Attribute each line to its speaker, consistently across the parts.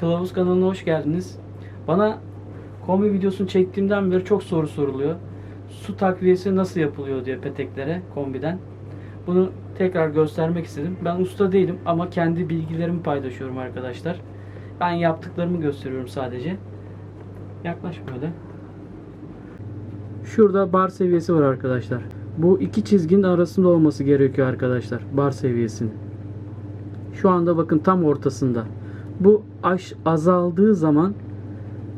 Speaker 1: Kılavuz kanalına hoş geldiniz. Bana kombi videosunu çektiğimden beri çok soru soruluyor. Su takviyesi nasıl yapılıyor diye peteklere kombiden. Bunu tekrar göstermek istedim. Ben usta değilim ama kendi bilgilerimi paylaşıyorum arkadaşlar. Ben yaptıklarımı gösteriyorum sadece. Yaklaş böyle. Şurada bar seviyesi var arkadaşlar. Bu iki çizginin arasında olması gerekiyor arkadaşlar. Bar seviyesinin. Şu anda bakın tam ortasında. Bu aş azaldığı zaman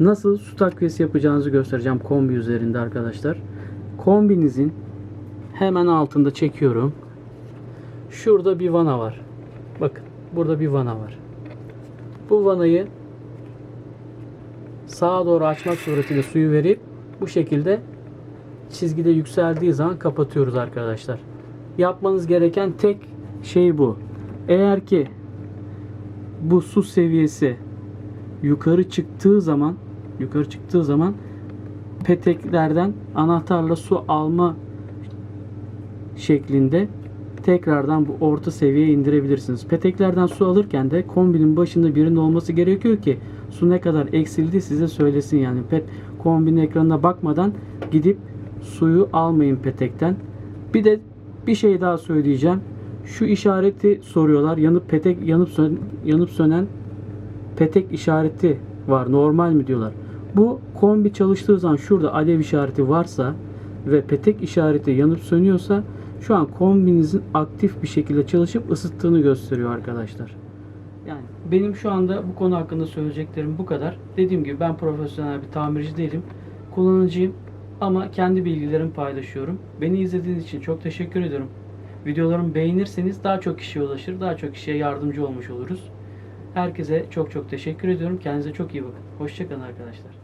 Speaker 1: nasıl su takviyesi yapacağınızı göstereceğim kombi üzerinde arkadaşlar. Kombinizin hemen altında çekiyorum. Şurada bir vana var. Bakın burada bir vana var. Bu vanayı sağa doğru açmak suretiyle suyu verip bu şekilde çizgide yükseldiği zaman kapatıyoruz arkadaşlar. Yapmanız gereken tek şey bu. Eğer ki bu su seviyesi yukarı çıktığı zaman yukarı çıktığı zaman peteklerden anahtarla su alma şeklinde tekrardan bu orta seviyeye indirebilirsiniz. Peteklerden su alırken de kombinin başında birinin olması gerekiyor ki su ne kadar eksildi size söylesin yani. Pet kombinin ekranına bakmadan gidip suyu almayın petekten. Bir de bir şey daha söyleyeceğim. Şu işareti soruyorlar. Yanıp petek yanıp sön, yanıp sönen petek işareti var. Normal mi diyorlar. Bu kombi çalıştığı zaman şurada alev işareti varsa ve petek işareti yanıp sönüyorsa şu an kombinizin aktif bir şekilde çalışıp ısıttığını gösteriyor arkadaşlar. Yani benim şu anda bu konu hakkında söyleyeceklerim bu kadar. Dediğim gibi ben profesyonel bir tamirci değilim. Kullanıcıyım ama kendi bilgilerimi paylaşıyorum. Beni izlediğiniz için çok teşekkür ediyorum. Videolarımı beğenirseniz daha çok kişiye ulaşır, daha çok kişiye yardımcı olmuş oluruz. Herkese çok çok teşekkür ediyorum. Kendinize çok iyi bakın. Hoşçakalın arkadaşlar.